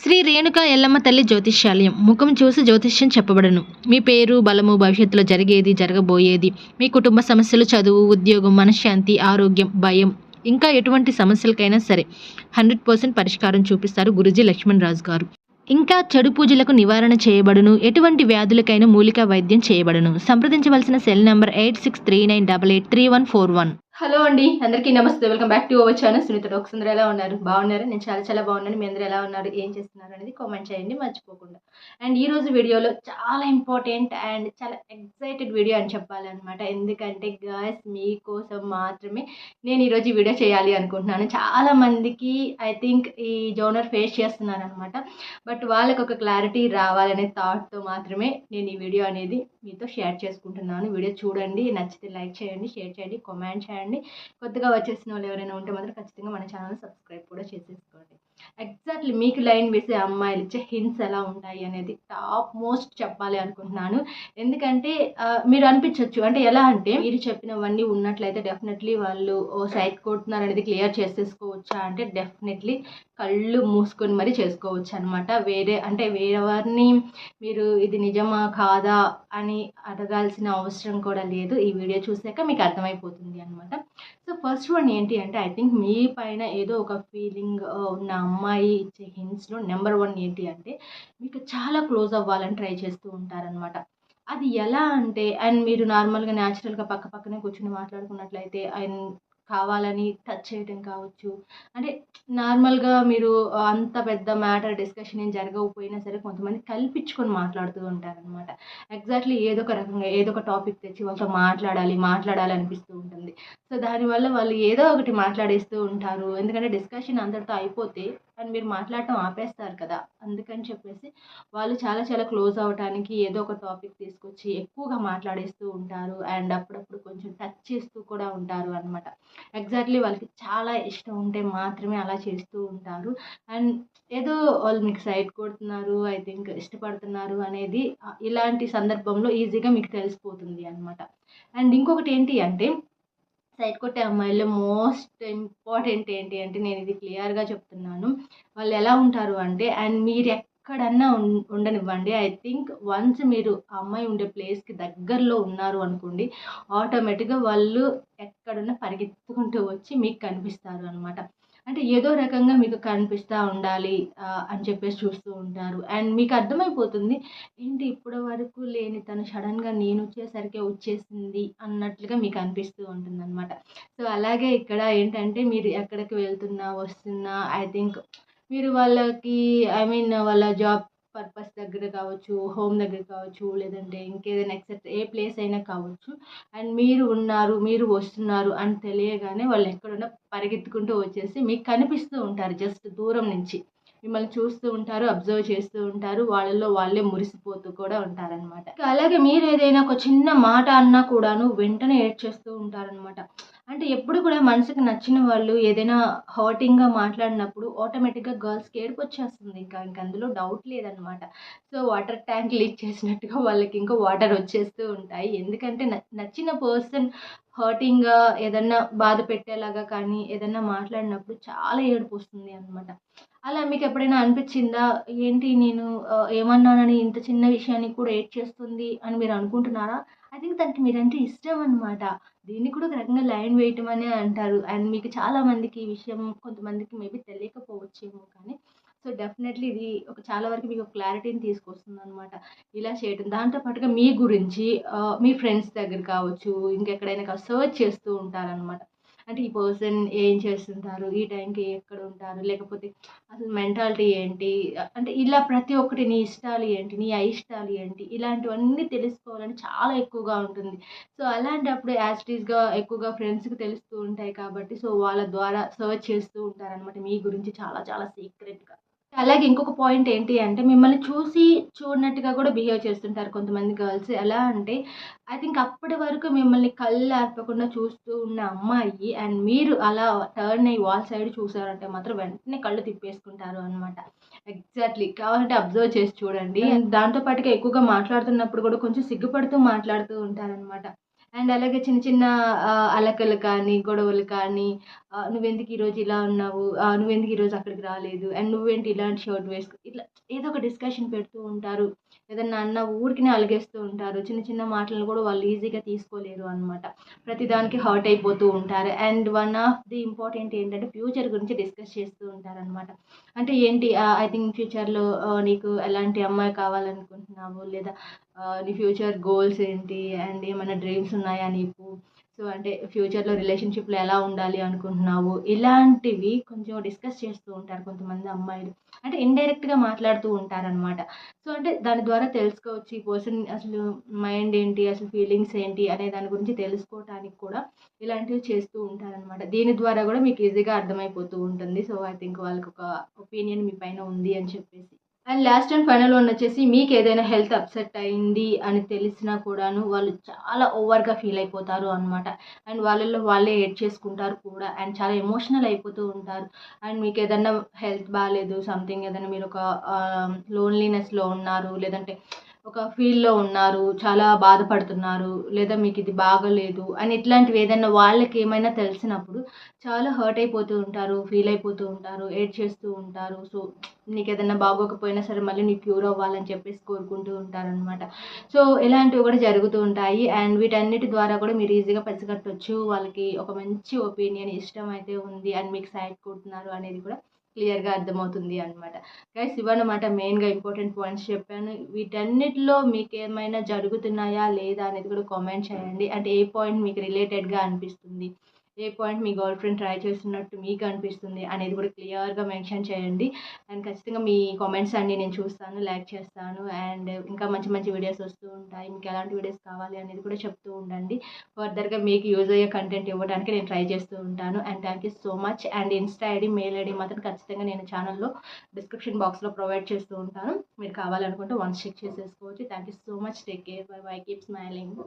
శ్రీ రేణుక ఎల్లమ్మ తల్లి జ్యోతిష్యాలయం. ముఖం చూసి జ్యోతిష్యం చెప్పబడను. మీ పేరు బలము భవిష్యత్తులో జరిగేది జరగబోయేది మీ కుటుంబ సమస్యలు చదువు ఉద్యోగం మనశ్శాంతి ఆరోగ్యం భయం ఇంకా ఎటువంటి సమస్యలకైనా సరే హండ్రెడ్ పర్సెంట్ పరిష్కారం చూపిస్తారు గురుజీ లక్ష్మణ్ రాజు గారు. ఇంకా చెడు పూజలకు నివారణ చేయబడును. ఎటువంటి వ్యాధులకైనా మూలికా వైద్యం చేయబడును. సంప్రదించవలసిన cell number eight six three nine double eight three one four one. Hello అండి అందరికీ నమస్తే. Welcome back to our channel. Sunitha doctor ఎలా ఉన్నారు? బాగున్నారు? నేను చాలా చాలా బాగున్నాను. మీ అందరూ ఎలా ఉన్నారు? ఏం చేస్తున్నారు అనేది కామెంట్ చేయండి మర్చిపోకుండా. అండ్ ఈరోజు వీడియోలో చాలా ఇంపార్టెంట్ అండ్ చాలా ఎక్సైటెడ్ వీడియో అని చెప్పాలన్నమాట. ఎందుకంటే గాయస్ మీకోసం మాత్రమే నేను ఈరోజు వీడియో చేయాలి అనుకుంటున్నాను. చాలా మందికి ఐ థింక్ ఈ జోనర్ ఫేస్ చేస్తున్నారు అనమాట బట్ వాళ్ళకి ఒక క్లారిటీ రావాలనే థాట్తో మాత్రమే నేను ఈ వీడియో అనేది మీతో షేర్ చేసుకుంటున్నాను. వీడియో చూడండి నచ్చితే లైక్ చేయండి షేర్ చేయండి కామెంట్ చేయండి. కొత్తగా వచ్చేసిన వాళ్ళు ఎవరైనా ఉంటే మాత్రం ఖచ్చితంగా మన ఛానల్ సబ్స్క్రైబ్ కూడా చేసేసుకోండి. ఎగ్జాక్ట్లీ మీకు లైన్ వేసే అమ్మాయిలు ఇచ్చే హింట్స్ ఎలా ఉంటాయి అనేది టాప్ మోస్ట్ చెప్పాలి అనుకుంటున్నాను. ఎందుకంటే మీరు అనిపించవచ్చు అంటే ఎలా అంటే మీరు చెప్పినవన్నీ ఉన్నట్లయితే డెఫినెట్లీ వాళ్ళు ఓ సైట్ కొడుతున్నారు అనేది క్లియర్ చేసేసుకోవచ్చా అంటే డెఫినెట్లీ కళ్ళు మూసుకొని మరీ చేసుకోవచ్చు అనమాట వేరే అంటే వేరెవరిని మీరు ఇది నిజమా కాదా అని అడగాల్సిన అవసరం కూడా లేదు. ఈ వీడియో చూసాక మీకు అర్థమైపోతుంది అనమాట సో ఫస్ట్ వన్ ఏంటి అంటే ఐ థింక్ మీ పైన ఏదో ఒక ఫీలింగ్ ఉన్న అమ్మాయి ఇచ్చే హింట్స్లో నెంబర్ వన్ ఏంటి అంటే మీకు చాలా క్లోజ్ అవ్వాలని ట్రై చేస్తూ ఉంటారనమాట అది ఎలా అంటే అండ్ మీరు నార్మల్గా న్యాచురల్గా పక్క పక్కనే కూర్చుని మాట్లాడుకున్నట్లయితే అండ్ కావాలని టచ్ చేయడం కావచ్చు. అంటే నార్మల్గా మీరు అంత పెద్ద మ్యాటర్ డిస్కషన్ ఏం జరగకపోయినా సరే కొంతమంది కల్పించుకొని మాట్లాడుతూ ఉంటారనమాట ఎగ్జాక్ట్లీ ఏదో ఒక రకంగా ఏదో ఒక టాపిక్ తెచ్చి వాళ్ళతో మాట్లాడాలి మాట్లాడాలి అనిపిస్తూ ఉంటుంది. సో దానివల్ల వాళ్ళు ఏదో ఒకటి మాట్లాడేస్తూ ఉంటారు. ఎందుకంటే డిస్కషన్ అందరితో అయిపోతే అండ్ మీరు మాట్లాడటం ఆపేస్తారు కదా అందుకని చెప్పేసి వాళ్ళు చాలా చాలా క్లోజ్ అవ్వటానికి ఏదో ఒక టాపిక్ తీసుకొచ్చి ఎక్కువగా మాట్లాడేస్తూ ఉంటారు. అండ్ అప్పుడప్పుడు కొంచెం టచ్ చేస్తూ కూడా ఉంటారు అనమాట ఎగ్జాక్ట్లీ వాళ్ళకి చాలా ఇష్టం ఉంటే మాత్రమే అలా చేస్తూ ఉంటారు. అండ్ ఏదో వాళ్ళు మీకు సైడ్ కొడుతున్నారు ఐ థింక్ ఇష్టపడుతున్నారు అనేది ఇలాంటి సందర్భంలో ఈజీగా మీకు తెలిసిపోతుంది అనమాట అండ్ ఇంకొకటి ఏంటి అంటే సైడ్ కొట్టే అమ్మాయిల్లో మోస్ట్ ఇంపార్టెంట్ ఏంటి అంటే నేను ఇది క్లియర్గా చెప్తున్నాను. వాళ్ళు ఎలా ఉంటారు అంటే అండ్ మీరు ఎక్కడన్నా ఉం- ఉండనివ్వండి. ఐ థింక్ వన్స్ మీరు ఆ అమ్మాయి ఉండే ప్లేస్కి దగ్గరలో ఉన్నారు అనుకోండి ఆటోమేటిక్గా వాళ్ళు ఎక్కడున్నా పరిగెత్తుకుంటూ వచ్చి మీకు కనిపిస్తారు అనమాట అంటే ఏదో రకంగా మీకు కనిపిస్తూ ఉండాలి అని చెప్పేసి చూస్తూ ఉంటారు. అండ్ మీకు అర్థమైపోతుంది ఏంటి ఇప్పటి వరకు లేని తను సడన్గా నేను వచ్చేసరికి వచ్చేసింది అన్నట్లుగా మీకు అనిపిస్తూ ఉంటుంది అనమాట సో అలాగే ఇక్కడ ఏంటంటే మీరు ఎక్కడికి వెళ్తున్నా వస్తున్నా ఐ థింక్ మీరు వాళ్ళకి ఐ మీన్ వాళ్ళ జాబ్ పర్పస్ దగ్గర కావచ్చు హోమ్ దగ్గర కావచ్చు లేదంటే ఇంకేదైనా ఎక్సెట్రా ఏ ప్లేస్ అయినా కావచ్చు. అండ్ మీరు ఉన్నారు మీరు వస్తున్నారు అని తెలియగానే వాళ్ళు ఎక్కడున్నా పరిగెత్తుకుంటూ వచ్చేసి మీకు కనిపిస్తూ ఉంటారు జస్ట్ దూరం నుంచి. మిమ్మల్ని చూస్తూ ఉంటారు అబ్జర్వ్ చేస్తూ ఉంటారు వాళ్ళల్లో వాళ్ళే మురిసిపోతూ కూడా ఉంటారనమాట అలాగే మీరు ఏదైనా ఒక చిన్న మాట అన్నా కూడాను వెంటనే ఏడ్ చేస్తూ ఉంటారనమాట అంటే ఎప్పుడు కూడా మనసుకు నచ్చిన వాళ్ళు ఏదైనా హర్టింగ్గా మాట్లాడినప్పుడు ఆటోమేటిక్గా గర్ల్స్కి ఏడుపు వచ్చేస్తుంది. ఇంకా ఇంక అందులో డౌట్ లేదనమాట సో వాటర్ ట్యాంక్ లీక్ చేసినట్టుగా వాళ్ళకి ఇంకా వాటర్ వచ్చేస్తూ ఉంటాయి. ఎందుకంటే నచ్చిన పర్సన్ హర్టింగ్గా ఏదన్నా బాధ పెట్టేలాగా కానీ ఏదన్నా మాట్లాడినప్పుడు చాలా ఏడుపు వస్తుంది అనమాట అలా మీకు ఎప్పుడైనా అనిపించిందా? ఏంటి నేను ఏమన్నానని ఇంత చిన్న విషయానికి కూడా ఏడ్ చేస్తుంది అని మీరు అనుకుంటున్నారా? ఐ థింక్ దానికి మీరంటే ఇష్టం అనమాట దీన్ని కూడా ఒక రకంగా లైన్ వేయటం అనే అంటారు. అండ్ మీకు చాలా మందికి ఈ విషయం కొంతమందికి మేబీ తెలియకపోవచ్చేమో కానీ సో డెఫినెట్లీ ఇది ఒక చాలా వరకు మీకు క్లారిటీని తీసుకొస్తుంది అనమాట ఇలా చేయటం. దాంతో పాటుగా మీ గురించి మీ ఫ్రెండ్స్ దగ్గర కావచ్చు ఇంకెక్కడైనా సర్చ్ చేస్తూ ఉంటారనమాట అంటే ఈ పర్సన్ ఏం చేస్తుంటారు? ఈ టైంకి ఎక్కడ ఉంటారు? లేకపోతే అసలు మెంటాలిటీ ఏంటి? అంటే ఇలా ప్రతి ఒక్కటి నీ ఇష్టాలు ఏంటి? నీ అయిష్టాలు ఏంటి? ఇలాంటివన్నీ తెలుసుకోవాలని చాలా ఎక్కువగా ఉంటుంది. సో అలాంటప్పుడు యాజిటీస్గా ఎక్కువగా ఫ్రెండ్స్కి తెలుస్తూ ఉంటాయి కాబట్టి సో వాళ్ళ ద్వారా సర్చ్ చేస్తూ ఉంటారనమాట మీ గురించి చాలా చాలా సీక్రెట్గా. అలాగే ఇంకొక పాయింట్ ఏంటి అంటే మిమ్మల్ని చూసి చూడనట్టుగా కూడా బిహేవ్ చేస్తుంటారు కొంతమంది గర్ల్స్ ఎలా అంటే ఐ థింక్ అప్పటి వరకు మిమ్మల్ని కళ్ళు ఆర్పకుండా చూస్తూ ఉన్న అమ్మాయి అండ్ మీరు అలా టర్న్ అయ్యి వాల్ సైడ్ చూసారంటే మాత్రం వెంటనే కళ్ళు తిప్పేసుకుంటారు అనమాట ఎగ్జాక్ట్లీ కావాలంటే అబ్జర్వ్ చేసి చూడండి. దాంతో పాటుగా ఎక్కువగా మాట్లాడుతున్నప్పుడు కూడా కొంచెం సిగ్గుపడుతూ మాట్లాడుతూ ఉంటారనమాట అండ్ అలాగే చిన్న చిన్న అలకలు కానీ గొడవలు కానీ నువ్వెందుకు ఈరోజు ఇలా ఉన్నావు? ఆ, నువ్వెందుకు ఈరోజు అక్కడికి రాలేదు? అండ్ నువ్వేంటి ఇలాంటి షర్ట్ వేసుకో? ఇట్లా ఏదో ఒక డిస్కషన్ పెడుతూ ఉంటారు. ఏదన్నా అన్న ఊరికినే అలిగేస్తూ ఉంటారు. చిన్న చిన్న మాటలను కూడా వాళ్ళు ఈజీగా తీసుకోలేరు అనమాట ప్రతిదానికి హర్ట్ అయిపోతూ ఉంటారు. And one of the important ఏంటంటే ఫ్యూచర్ గురించి డిస్కస్ చేస్తూ ఉంటారు అనమాట అంటే ఏంటి ఐ థింక్ ఫ్యూచర్లో నీకు ఎలాంటి అమ్మాయి కావాలనుకుంటున్నావు? లేదా నీ ఫ్యూచర్ గోల్స్ ఏంటి? అండ్ ఏమైనా డ్రీమ్స్ ఉన్నాయా నీకు? సో అంటే ఫ్యూచర్లో రిలేషన్షిప్లో ఎలా ఉండాలి అనుకుంటున్నావు? ఇలాంటివి కొంచెం డిస్కస్ చేస్తూ ఉంటారు కొంతమంది అమ్మాయిలు. అంటే ఇండైరెక్ట్గా మాట్లాడుతూ ఉంటారనమాట సో అంటే దాని ద్వారా తెలుసుకోవచ్చు ఈ పర్సన్ అసలు మైండ్ ఏంటి? అసలు ఫీలింగ్స్ ఏంటి? అనే దాని గురించి తెలుసుకోవటానికి కూడా ఇలాంటివి చేస్తూ ఉంటారనమాట దీని ద్వారా కూడా మీకు ఈజీగా అర్థమైపోతూ ఉంటుంది. సో ఐ థింక్ వాళ్ళకి ఒక ఒపీనియన్ మీ పైన ఉంది అని చెప్పేసి. And last and final one వచ్చేసి మీకు ఏదైనా హెల్త్ అప్సెట్ అయింది అని తెలిసినా కూడాను వాళ్ళు చాలా ఓవర్గా ఫీల్ అయిపోతారు అనమాట అండ్ వాళ్ళల్లో వాళ్ళే ఏడ్ చేసుకుంటారు కూడా అండ్ చాలా ఎమోషనల్ అయిపోతూ ఉంటారు. అండ్ మీకు ఏదైనా హెల్త్ బాగాలేదు సంథింగ్ ఏదైనా మీరు ఒక లోన్లీనెస్లో ఉన్నారు లేదంటే ఒక ఫీల్డ్లో ఉన్నారు చాలా బాధపడుతున్నారు లేదా మీకు ఇది బాగలేదు అని ఇట్లాంటివి ఏదైనా వాళ్ళకి ఏమైనా తెలిసినప్పుడు చాలా హర్ట్ అయిపోతూ ఉంటారు ఫీల్ అయిపోతూ ఉంటారు ఏడ్ చేస్తూ ఉంటారు. సో నీకు ఏదైనా బాగోకపోయినా సరే మళ్ళీ నీకు క్యూర్ అవ్వాలని చెప్పేసి కోరుకుంటూ ఉంటారనమాట సో ఇలాంటివి కూడా జరుగుతూ ఉంటాయి. అండ్ వీటన్నిటి ద్వారా కూడా మీరు ఈజీగా పసిగట్టవచ్చు వాళ్ళకి ఒక మంచి ఒపీనియన్ ఇష్టం అయితే ఉంది అండ్ మీకు సైడ్ కొడుతున్నారు అనేది కూడా క్లియర్గా అర్థమవుతుంది అనమాట గైస్ ఇవన్నమాట మెయిన్గా ఇంపార్టెంట్ పాయింట్స్ చెప్పాను. వీటన్నిటిలో మీకు ఏమైనా జరుగుతున్నాయా లేదా అనేది కూడా కామెంట్ చేయండి. అంటే ఏ పాయింట్ మీకు రిలేటెడ్గా అనిపిస్తుంది? ఏ పాయింట్ మీ గర్ల్ ఫ్రెండ్ ట్రై చేస్తున్నట్టు మీకు అనిపిస్తుంది అనేది కూడా క్లియర్గా మెన్షన్ చేయండి. అండ్ ఖచ్చితంగా మీ కామెంట్స్ అన్ని నేను చూస్తాను లైక్ చేస్తాను. అండ్ ఇంకా మంచి మంచి వీడియోస్ వస్తూ ఉంటాయి. మీకు ఎలాంటి వీడియోస్ కావాలి అనేది కూడా చెప్తూ ఉండండి. ఫర్దర్గా మీకు యూజ్ అయ్యే కంటెంట్ ఇవ్వడానికి నేను ట్రై చేస్తూ ఉంటాను. And thank you so much. And insta ID mail ID మాత్రం ఖచ్చితంగా నేను ఛానల్లో డిస్క్రిప్షన్ బాక్స్లో ప్రొవైడ్ చేస్తూ ఉంటాను. మీరు కావాలనుకుంటే వన్స్ చెక్ చేసేసుకోవచ్చు. Thank you so much. Take care. Bye bye. Keep smiling.